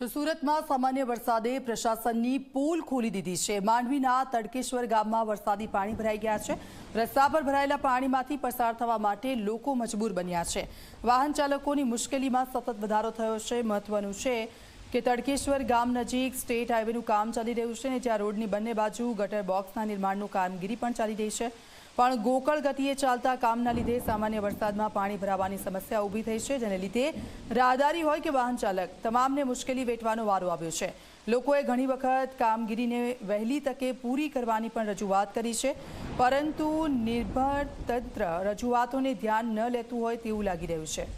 તો સુરતમાં સામાન્ય વરસાદે પ્રશાસનની પોલ ખોલી દીધી છે. માંડવીના તડકેશ્વર ગામમાં વરસાદી પાણી ભરાઈ ગયા છે. રસ્તા પર ભરાયેલા પાણીમાંથી પસાર થવા માટે લોકો મજબૂર બન્યા છે. વાહન ચાલકોની મુશ્કેલીમાં સતત વધારો થયો છે. મહત્વનું છે કે તડકેશ્વર ગામ નજીક સ્ટેટ હાઈવેનું કામ ચાલી રહ્યું છે અને જ્યાં રોડની બંને બાજુ ગટર બોક્સના નિર્માણનું કામગીરી પણ ચાલી રહી છે. પણ ગોકળ ગતિએ ચાલતા કામના લીધે સામાન્ય વરસાદમાં પાણી ભરાવાની સમસ્યા ઊભી થઈ છે, જેને લીધે રાહદારી હોય કે વાહન ચાલક તમામને મુશ્કેલી વેઠવાનો વારો આવ્યો છે. લોકોએ ઘણી વખત કામગીરીને વહેલી તકે પૂરી કરવાની પણ રજૂઆત કરી છે, પરંતુ નિર્ભર તંત્ર રજૂઆતોને ધ્યાન ન લેતું હોય તેવું લાગી રહ્યું છે.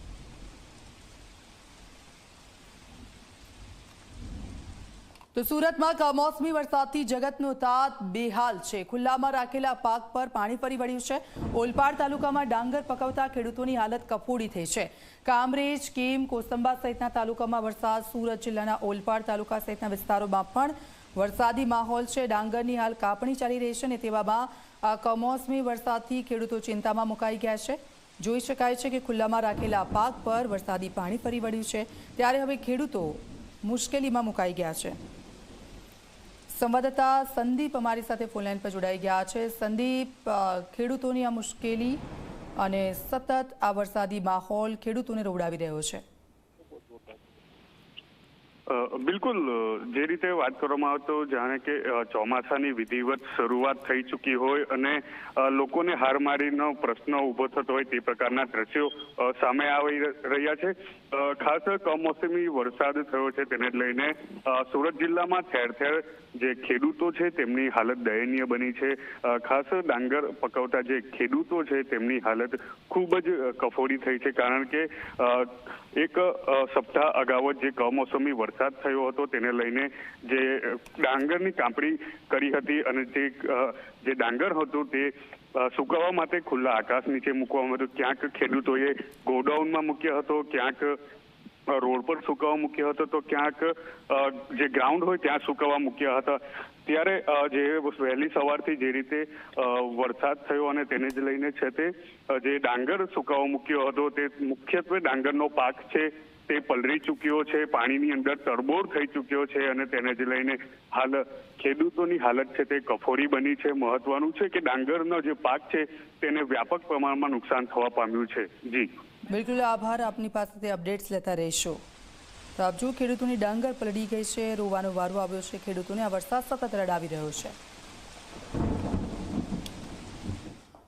તો સુરતમાં કમોસમી વરસાદથી જગતનો તાત બેહાલ છે. ખુલ્લામાં રાખેલા પાક પર પાણી ફરી વળ્યું છે. ઓલપાડ તાલુકામાં ડાંગર પકવતા ખેડૂતોની હાલત કફોડી થઈ છે. કામરેજ, કેમ, કોસંબા સહિતના તાલુકામાં વરસાદ, સુરત જિલ્લાના ઓલપાડ તાલુકા સહિતના વિસ્તારોમાં પણ વરસાદી માહોલ છે. ડાંગરની હાલ કાપણી ચાલી રહી છે અને તેવામાં આ કમોસમી વરસાદથી ખેડૂતો ચિંતામાં મુકાઈ ગયા છે. જોઈ શકાય છે કે ખુલ્લામાં રાખેલા પાક પર વરસાદી પાણી ફરી વળ્યું છે. ત્યારે હવે ખેડૂતો મુશ્કેલીમાં મુકાઈ ગયા છે. સંવાદદાતા સંદીપ અમારી સાથે ફોનલાઈન પર જોડાઈ ગયા છે. સંદીપ ખેડૂતોની આ મુશ્કેલી અને સતત આ વરસાદી માહોલ ખેડૂતોને રોવડાવી રહ્યો છે. બિલકુલ જે રીતે વાત કરવામાં આવતો જાણે કે ચોમાસાની વિધિવત શરૂઆત થઈ ચૂકી હોય અને લોકોને હારમારીનો પ્રશ્ન ઊભો થતો હોય તે પ્રકારના દ્રશ્યો સામે આવી રહ્યા છે. ખાસ કમોસમી વરસાદ થયો છે તેને લઈને સુરત જિલ્લામાં ઠેર ઠેર જે ખેડૂતો છે તેમની હાલત દયનીય બની છે. ખાસ ડાંગર પકવતા જે ખેડૂતો છે તેમની હાલત ખૂબ જ કફોડી થઈ છે કારણ કે એક સપ્તાહ અગાઉ જ જે કમોસમી વરસાદ થયો હતો તેને લઈને જે ડાંગરની કાપણી કરી હતી અને તે જે ડાંગર હતું તે અ, સુકાવા માટે ખુલ્લા આકાશ નીચે મૂકવામાં હતું ક્યાંક ખેડૂતોએ ગોડાઉનમાં મૂક્યો હતો ક્યાંક રોડ પર સુકાવા મૂક્યો હતો, તો ક્યાંક જે ગ્રાઉન્ડ હોય ત્યાં સુકાવા મૂક્યા હતા. ત્યારે જે વહેલી સવારથી જે રીતે વરસાદ થયો અને તેને જ લઈને છે તે જે ડાંગર સુકાવા મૂક્યો હતો, તે મુખ્યત્વે ડાંગરનો પાક છે, તે પલરી ચૂક્યો છે, પાણીની અંદર તરબોળ થઈ ચૂક્યો છે અને તેને જ લઈને હાલ ખેડૂતોની હાલત છે તે કફોરી બની છે. મહત્વનું છે કે ડાંગરનો જે પાક છે, તેને વ્યાપક પ્રમાણમાં નુકસાન થવા પામ્યું છે. જી. બિલકુલ, આભાર. આપની પાસેથી અપડેટ્સ લેતા રહેશો. તો આપ જો ખેડૂતોની ડાંગર પલડી ગઈ છે. રોવાનો વારો આવ્યો છે. ખેડૂતોને આ વરસાદ સતત રડાવી રહ્યો છે.